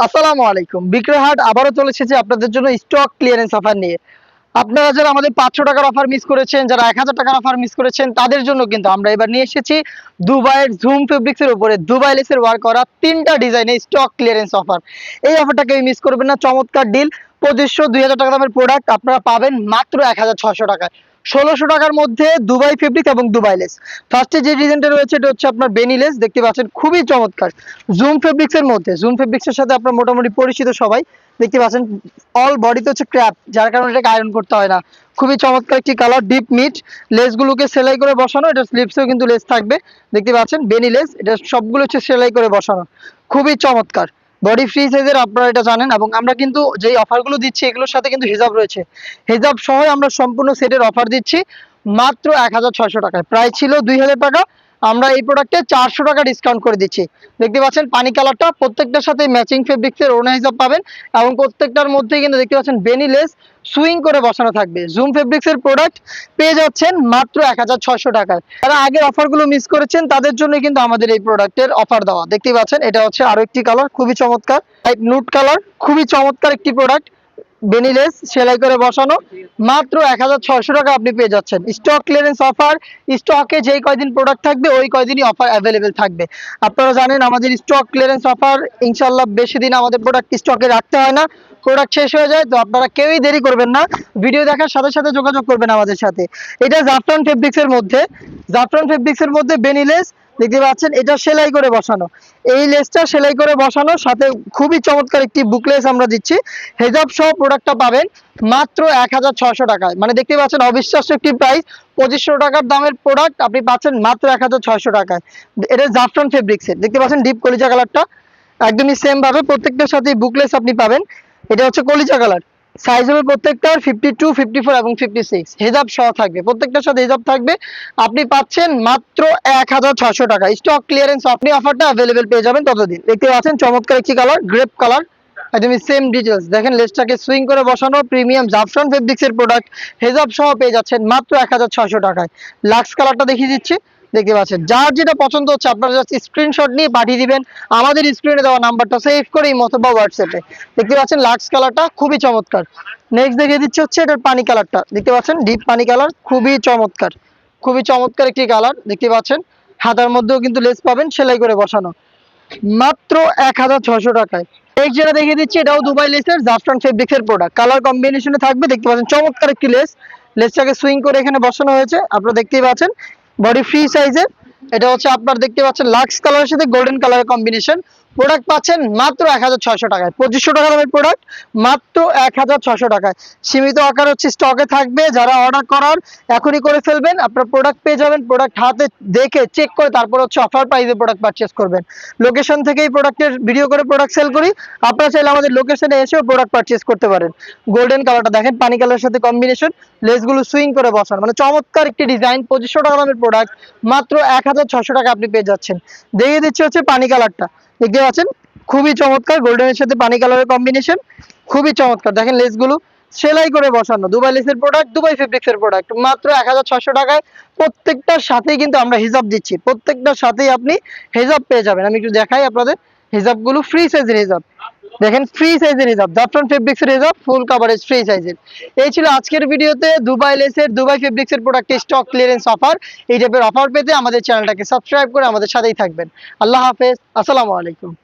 আসসালামু আলাইকুম। বিক্রয়হাট আবারও চলে এসেছে আপনাদের জন্য স্টক ক্লিয়ারেন্স অফার নিয়ে। আপনারা যারা আমাদের পাঁচশো টাকার অফার মিস করেছেন, যারা এক হাজার টাকার অফার মিস করেছেন, তাদের জন্য কিন্তু আমরা এবার নিয়ে এসেছি দুবাইয়ের জুম ফেব্রিক্সের উপরে। দুবাই লেসের ওয়ার্ক করা তিনটা ডিজাইনে স্টক ক্লিয়ারেন্স অফার এই অফারটাকে মিস করবেন না। চমৎকার ডিল পঁচিশশো, দুই হাজার টাকা দামের প্রোডাক্ট আপনারা পাবেন মাত্র এক হাজার ছশো টাকায়। ষোলোশো টাকার মধ্যে দুবাই ফেব্রিক এবং দুবাই লেস। ফার্স্টে যে ডিজাইনটা রয়েছে, এটা হচ্ছে আপনার বেনি লেস। দেখতে পাচ্ছেন, খুবই চমৎকার। জুম ফেব্রিক্স এর মধ্যে জুম ফেব্রিক্স এর সাথে আপনার মোটামুটি পরিচিত সবাই। দেখতে পাচ্ছেন অল বডিতে হচ্ছে ক্র্যাপ যার কারণে এটাকে আয়রন করতে হয় না। খুবই চমৎকার একটি কালার ডিপ মিট লেসগুলোকে সেলাই করে বসানো এটা স্লিপসেও কিন্তু লেস থাকবে। দেখতে পাচ্ছেন বেনি লেস, এটা সবগুলো হচ্ছে সেলাই করে বসানো। খুবই চমৎকার। বডি ফ্রি সাইজের আপনারা এটা জানেন এবং আমরা কিন্তু যেই অফারগুলো দিচ্ছি, এগুলোর সাথে কিন্তু হিজাব রয়েছে। হিজাব সহ আমরা সম্পূর্ণ সেটের অফার দিচ্ছি মাত্র এক হাজার ছয়শো টাকায়। প্রায় ছিল দুই হাজার টাকা আমরা এই প্রোডাক্টে চারশো টাকা ডিসকাউন্ট করে দিচ্ছি। দেখতে পাচ্ছেন, পানি কালারটা প্রত্যেকটার সাথে ম্যাচিং ফেব্রিক্সের ওনা হিসাব পাবেন এবং প্রত্যেকটার মধ্যেই কিন্তু দেখতে পাচ্ছেন বেনিলেস সুইং করে বসানো থাকবে। জুম ফেব্রিক্সের প্রোডাক্ট পেয়ে যাচ্ছেন মাত্র এক হাজার ছয়শো টাকায়। যারা আগের অফারগুলো মিস করেছেন, তাদের জন্য কিন্তু আমাদের এই প্রোডাক্টের অফার দেওয়া। দেখতে পাচ্ছেন, এটা হচ্ছে আরও একটি কালার খুবই চমৎকার। নুট কালার খুবই চমৎকার একটি প্রোডাক্ট বেনিলেস সেলাই করে বসানো। মাত্র এক হাজার ছয়শো টাকা আপনি পেয়ে যাচ্ছেন। স্টক ক্লিয়ারেন্স অফার স্টকে যেই কয়দিন প্রোডাক্ট থাকবে, ওই কয়দিনই অফার অ্যাভেলেবেল থাকবে। আপনারা জানেন, আমাদের স্টক ক্লিয়ারেন্স অফার ইনশাল্লাহ বেশি দিন আমাদের প্রোডাক্ট স্টকে রাখতে হয় না। প্রোডাক্ট শেষ হয়ে যায়, তো আপনারা কেউই দেরি করবেন না। ভিডিও দেখার সাথে সাথে যোগাযোগ করবেন আমাদের সাথে। এটা জাফরান ফেব্রিক্স এর মধ্যে। জাফরান ফেব্রিক্সের মধ্যে বেনিলেস দেখতে পাচ্ছেন, এটা সেলাই করে বসানো। এই লেসটা সেলাই করে বসানো সাথে খুবই চমৎকার একটি বুকলেস আমরা দিচ্ছি। হেজাব সহ প্রোডাক্টটা পাবেন মাত্র এক হাজার ছয়শো টাকায়। মানে দেখতে পাচ্ছেন, অবিশ্বাস্য একটি প্রাইস পঁচিশশো টাকার দামের প্রোডাক্ট আপনি পাচ্ছেন মাত্র এক হাজার ছয়শো টাকায়। এটা জাফরান ফেব্রিক্সের দেখতে পাচ্ছেন ডিপ কলিজা কালারটা একদমই সেমভাবে প্রত্যেকটার সাথে বুকলেস আপনি পাবেন। এটা হচ্ছে কলিজা কালার সাইজ হবে প্রত্যেকটার ফিফটি টু ফিফটি ফোর এবং ফিফটি সিক্স হেজাব সহ থাকবে। প্রত্যেকটার সাথে হেজাব থাকবে। আপনি পাচ্ছেন মাত্র এক হাজার ছশো টাকা। স্টক ক্লিয়ারেন্স আপনি অফারটা অ্যাভেলেবেল পেয়ে যাবেন ততদিন। দেখতে পাচ্ছেন, চমৎকার একটি কালার গ্রেপ কালার একদমই সেম ডিটেলস দেখেন, লেসটাকে সুইং করে বসানো প্রিমিয়াম জাফরান ফেব্রিক্স এর প্রোডাক্ট হেজাব সহ পেয়ে যাচ্ছেন মাত্র এক হাজার ছশো টাকায়। লাক্স কালারটা দেখিয়ে দিচ্ছি। দেখতে পাচ্ছেন। যার যেটা পছন্দ হচ্ছে আপনারা জাস্ট স্ক্রিনশট নিয়ে পাঠিয়ে দিবেন। আমাদের স্ক্রিনে দেওয়া নাম্বারটা সেভ করে এই অথবা হোয়াটসঅ্যাপে দেখতে পাচ্ছেন লাক্স কালারটা খুবই চমৎকার। নেক্সট দেখিয়ে দিচ্ছি হচ্ছে এটার পানি কালারটা দেখতে পাচ্ছেন ডিপ পানি কালার খুবই চমৎকার। খুবই চমৎকার একটি কালার দেখতে পাচ্ছেন, হাতার মধ্যেও কিন্তু লেস পাবেন সেলাই করে বসানো। মাত্র এক হাজার ছশো টাকায়। নেক্সট যেটা দেখিয়ে দিচ্ছি, এটাও দুবাই লেসের জাফরান ফেব্রিক্স এর প্রোডাক্ট কালার কম্বিনেশনে থাকবে, দেখতে পাচ্ছেন, চমৎকার একটি লেস লেসটাকে সুইং করে এখানে বসানো হয়েছে। আপনারা দেখতেই পাচ্ছেন বডি ফ্রি সাইজের এটা হচ্ছে আপনার দেখতে পাচ্ছেন লাক্স কালারের সাথে গোল্ডেন কালারের কম্বিনেশন প্রোডাক্ট পাচ্ছেন মাত্র এক হাজার ছয়শো টাকায়। পঁচিশশো টাকা দামের প্রোডাক্ট মাত্র এক হাজার ছয়শো টাকায়। সীমিত আকার হচ্ছে স্টকে থাকবে, যারা অর্ডার করার, এখনই করে ফেলবেন, আপনার প্রোডাক্ট পেয়ে যাবেন প্রোডাক্ট হাতে দেখে চেক করে তারপর হচ্ছে অফার প্রাইসে প্রোডাক্ট পারচেস করবেন। লোকেশন থেকেই প্রোডাক্টের ভিডিও করে প্রোডাক্ট সেল করি। আপনারা চাইলে আমাদের লোকেশনে এসেও প্রোডাক্ট পারচেস করতে পারেন। গোল্ডেন কালারটা দেখেন, পানি কালারের সাথে কম্বিনেশন লেসগুলো সুইং করে বসান। মানে চমৎকার একটি ডিজাইন পঁচিশশো টাকা দামের প্রোডাক্ট মাত্র এক হাজার ছশো টাকা আপনি পেয়ে যাচ্ছেন। দেখিয়ে দিচ্ছি হচ্ছে পানি কালারটা দেখতে পাচ্ছেন, খুবই চমৎকার গোল্ডেনের সাথে পানি কালারের কম্বিনেশন খুবই চমৎকার। দেখেন লেসগুলো সেলাই করে বসানো, দুবাই লেসের প্রোডাক্ট দুবাই ফেব্রিক্স এর প্রোডাক্ট মাত্র এক টাকায় প্রত্যেকটার সাথেই কিন্তু আমরা হিজাব দিচ্ছি। প্রত্যেকটার সাথেই আপনি হিজাব পেয়ে যাবেন। আমি একটু দেখাই আপনাদের, হিজাবগুলো ফ্রি সাইজের হিজাব। দেখেন ফ্রি সাইজের রিজার্ভ জাফরান ফেব্রিক্সের রিজার্ভ ফুল কাভারেজ ফ্রি সাইজের এই ছিল আজকের ভিডিওতে দুবাই লেসের দুবাই ফেব্রিক্সের প্রোডাক্টের স্টক ক্লিয়ারেন্স অফার এই টাইপের অফার পেতে আমাদের চ্যানেলটাকে সাবস্ক্রাইব করে আমাদের সাথেই থাকবেন। আল্লাহ হাফেজ, আসসালামু আলাইকুম।